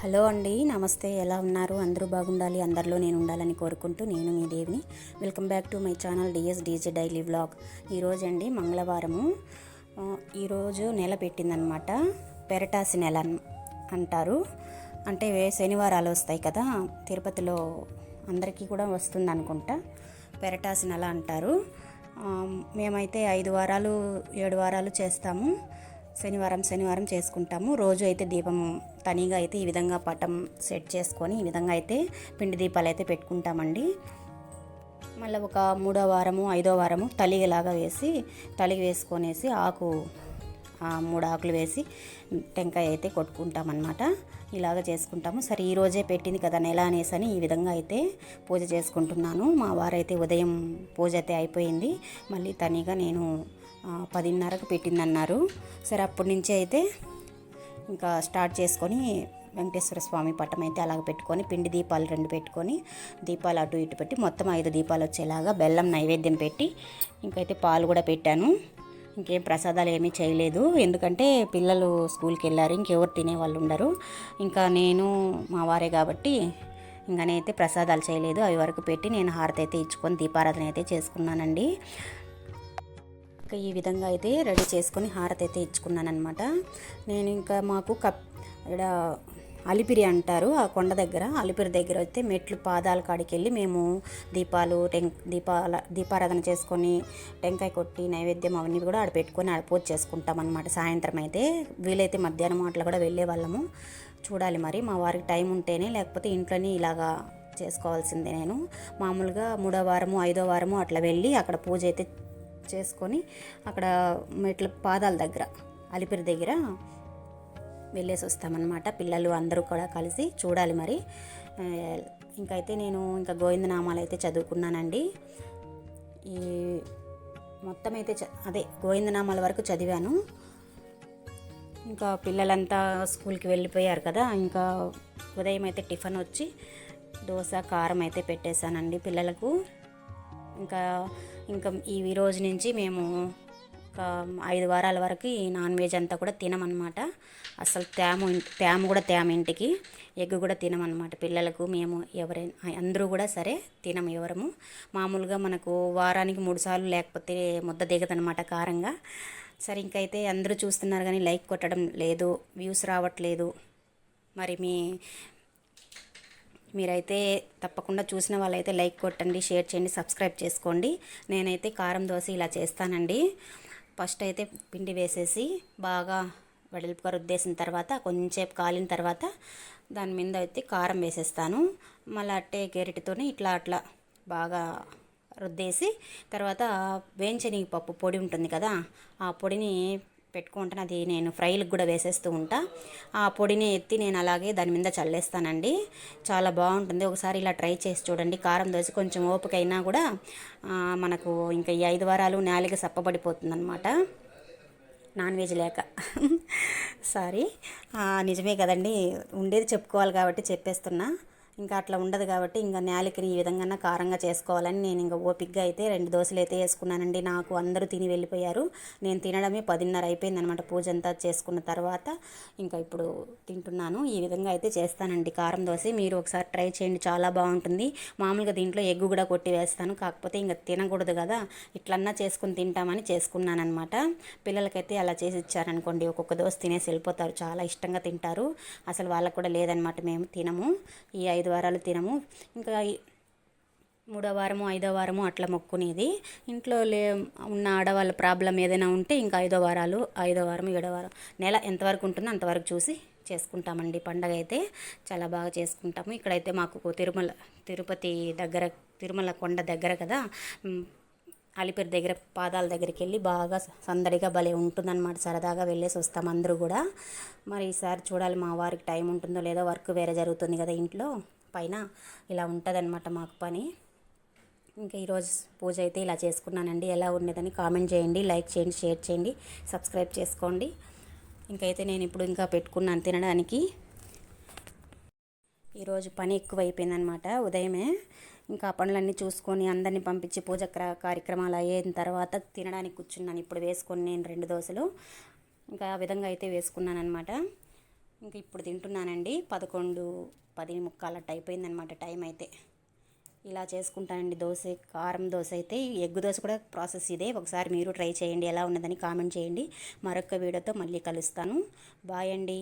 Hello అండి నమస్తే. ఎలా ఉన్నారు? అందరూ బాగుండాలి. అందరిలో నేను ఉండాలని కోరుకుంటూ నేను మీ దేవిని. Welcome back to my channel DS DJ daily vlog. ఈరోజు అండి మంగళవారము. ఈరోజు నెల పెట్టిందనమాట పెరటాసి నెల అంటారు. అంటే శనివారాలు వస్తాయి కదా తిరుపతిలో అందరికీ కూడా వస్తుంది అనుకుంటా పెరటాసి నెల అంటారు. మేమైతే ఐదు వారాలు ఏడు వారాలు చేస్తాము. శనివారం శనివారం చేసుకుంటాము. రోజు అయితే దీపం తనిగా అయితే ఈ విధంగా పటం సెట్ చేసుకొని ఈ విధంగా అయితే పిండి దీపాలు అయితే పెట్టుకుంటామండి. మళ్ళీ ఒక మూడో వారము ఐదో వారము తలిగలాగా వేసి తలిగి వేసుకొనేసి ఆకు ఆ మూడు ఆకులు వేసి టెంకాయ అయితే కొట్టుకుంటామన్నమాట. ఇలాగ చేసుకుంటాము. సరే ఈరోజే పెట్టింది కదా నెల అనేసి అని ఈ విధంగా అయితే పూజ చేసుకుంటున్నాను. మా వారైతే ఉదయం పూజ అయితే అయిపోయింది. మళ్ళీ తనిగా నేను పదిన్నరకు పెట్టిందన్నారు. సరే అప్పటి నుంచి అయితే ఇంకా స్టార్ట్ చేసుకొని వెంకటేశ్వర స్వామి పట్టం అయితే అలాగ పెట్టుకొని పిండి దీపాలు రెండు పెట్టుకొని దీపాలు అటు ఇటు పెట్టి మొత్తం ఐదు దీపాలు వచ్చేలాగా బెల్లం నైవేద్యం పెట్టి ఇంకైతే పాలు కూడా పెట్టాను. ఇంకేం ప్రసాదాలు ఏమీ చేయలేదు. ఎందుకంటే పిల్లలు స్కూల్కి వెళ్ళారు ఇంకెవరు తినేవాళ్ళు ఉండరు. ఇంకా నేను మా వారే కాబట్టి ఇంకా అయితే ప్రసాదాలు చేయలేదు. అవి వరకు పెట్టి నేను హారతి అయితే ఇచ్చుకొని దీపారాధన అయితే చేసుకున్నానండి. ఇంకా ఈ విధంగా అయితే రెడీ చేసుకొని హారతి అయితే ఇచ్చుకున్నాను అనమాట నేను ఇంకా మాకు కప్ ఇక్కడ అలిపిరి అంటారు ఆ కొండ దగ్గర అలిపిరి దగ్గర అయితే మెట్లు పాదాల కాడికి వెళ్ళి మేము దీపాలు టెం దీపాల దీపారాధన చేసుకొని టెంకాయ కొట్టి నైవేద్యం అవన్నీ కూడా ఆడ పెట్టుకొని ఆడ పూజ చేసుకుంటాం అనమాట సాయంత్రం అయితే వీలైతే మధ్యాహ్నం అట్లా కూడా వెళ్ళే వాళ్ళము. చూడాలి మరి మా వారికి టైం ఉంటేనే లేకపోతే ఇంట్లోనే ఇలాగా చేసుకోవాల్సిందే నేను. మామూలుగా మూడో వారము ఐదో వారము అట్లా వెళ్ళి అక్కడ పూజ అయితే చేసుకొని అక్కడ మెట్ల పాదాల దగ్గర అలిపిరి దగ్గర వెళ్ళేసి వస్తామన్నమాట. పిల్లలు అందరూ కూడా కలిసి చూడాలి మరి. ఇంకైతే నేను ఇంకా గోవిందనామాలు అయితే చదువుకున్నానండి. ఈ మొత్తం అయితే చ- అదే గోవిందనామాల వరకు చదివాను. ఇంకా పిల్లలంతా స్కూల్కి వెళ్ళిపోయారు కదా ఇంకా ఉదయం అయితే టిఫిన్ వచ్చి దోశ కారం అయితే పెట్టేశానండి పిల్లలకు. ఇంకా ఇంకా ఈ రోజు నుంచి మేము ఒక ఐదు వారాల వరకు ఈ నాన్ వెజ్ అంతా కూడా తినమన్నమాట. అసలు తేము తేము కూడా తేమ ఇంటికి ఎగ్ కూడా తినమన్నమాట. పిల్లలకు మేము ఎవరైనా అందరూ కూడా సరే తినము ఎవరము. మామూలుగా మనకు వారానికి మూడు సార్లు లేకపోతే ముద్ద దిగదనమాట కారంగా. సరే ఇంకైతే అందరూ చూస్తున్నారు కానీ లైక్ కొట్టడం లేదు వ్యూస్ రావట్లేదు. మరి మీ మీరైతే తప్పకుండా చూసిన వాళ్ళైతే లైక్ కొట్టండి షేర్ చేయండి సబ్స్క్రైబ్ చేసుకోండి. నేనైతే కారం దోశ ఇలా చేస్తానండి. ఫస్ట్ అయితే పిండి వేసేసి బాగా వెడల్పుగా రుద్దేసిన తర్వాత కొంచెంసేపు కాలిన తర్వాత దాని మీద అయితే కారం వేసేస్తాను. మళ్ళీ అట్టే గెరిటితోనే ఇట్లా అట్లా బాగా రుద్దేసి తర్వాత వేయించని పప్పు పొడి ఉంటుంది కదా ఆ పొడిని పెట్టుకుంటాను. అది నేను ఫ్రైలకు కూడా వేసేస్తూ ఉంటా. ఆ పొడిని ఎత్తి నేను అలాగే దాని మీద చల్లేస్తానండి. చాలా బాగుంటుంది. ఒకసారి ఇలా ట్రై చేసి చూడండి. కారం దోశ కొంచెం ఓపిక అయినా కూడా మనకు ఇంకా ఈ ఐదు వారాలు నేలకి సప్పబడిపోతుంది అనమాట నాన్ వెజ్ లేక. సారీ. నిజమే కదండి. ఉండేది చెప్పుకోవాలి కాబట్టి చెప్పేస్తున్నా. ఇంకా అట్లా ఉండదు కాబట్టి ఇంకా నేలకిని ఈ విధంగా కారంగా చేసుకోవాలని నేను ఇంకా ఓపిక్గా అయితే రెండు దోశలు అయితే వేసుకున్నానండి. నాకు అందరూ తిని వెళ్ళిపోయారు. నేను తినడమే పదిన్నర అయిపోయింది అనమాట పూజ అంతా చేసుకున్న తర్వాత. ఇంకా ఇప్పుడు తింటున్నాను. ఈ విధంగా అయితే చేస్తానండి కారం దోశ. మీరు ఒకసారి ట్రై చేయండి. చాలా బాగుంటుంది. మామూలుగా దీంట్లో ఎగ్గు కూడా కొట్టి వేస్తాను. కాకపోతే ఇంకా తినకూడదు కదా. ఇట్లన్నా చేసుకుని తింటామని చేసుకున్నాను అనమాట పిల్లలకైతే అలా చేసి ఇచ్చారనుకోండి. ఒక్కొక్క దోశ తినేసి వెళ్ళిపోతారు. చాలా ఇష్టంగా తింటారు. అసలు వాళ్ళకు కూడా లేదనమాట మేము తినము. ఈ ఐదు వారాలు తినము. ఇంకా మూడో వారము ఐదో వారము అట్లా మొక్కునేది. ఇంట్లో లే ఉన్న ఆడవాళ్ళ ప్రాబ్లం ఏదైనా ఉంటే ఇంకా ఐదో వారాలు ఐదో వారం ఏడో వారం నెల ఎంతవరకు ఉంటుందో అంతవరకు చూసి చేసుకుంటామండి. పండగ అయితే చాలా బాగా చేసుకుంటాము. ఇక్కడైతే మాకు తిరుమల తిరుపతి దగ్గర తిరుమల కొండ దగ్గర కదా అలిపిరి దగ్గర పాదాల దగ్గరికి వెళ్ళి బాగా సందడిగా భలే ఉంటుందన్నమాట. సరదాగా వెళ్ళేసి వస్తాం అందరూ కూడా. మరి ఈసారి చూడాలి మా వారికి టైం ఉంటుందో లేదో వర్క్ వేరే జరుగుతుంది కదా ఇంట్లో. పైన ఇలా ఉంటుందన్నమాట మాకు పని. ఇంకా ఈరోజు పూజ అయితే ఇలా చేసుకున్నానండి. ఎలా ఉండేదని కామెంట్ చేయండి లైక్ చేయండి షేర్ చేయండి సబ్స్క్రైబ్ చేసుకోండి. ఇంకైతే నేను ఇప్పుడు ఇంకా పెట్టుకున్నాను తినడానికి. ఈరోజు పని ఎక్కువ అయిపోయిందనమాట ఉదయమే. ఇంకా ఆ పనులన్నీ చూసుకొని అందరినీ పంపించి పూజ క్ర- కార్యక్రమాలు అయిన తర్వాత తినడానికి కూర్చున్నాను. ఇప్పుడు వేసుకొని నేను రెండు దోశలు. ఇంకా ఆ విధంగా అయితే వేసుకున్నాను అనమాట ఇంకా ఇప్పుడు తింటున్నానండి. పదకొండు పది ముక్కాలు అయిపోయిందనమాట టైం అయితే. ఇలా చేసుకుంటానండి దోశ కారం దోశ అయితే. ఎగ్ దోశ కూడా ప్రాసెస్ ఇదే. ఒకసారి మీరు ట్రై చేయండి ఎలా ఉన్నదని కామెంట్ చేయండి. మరొక వీడియోతో మళ్ళీ కలుస్తాను. బాయ్ అండి.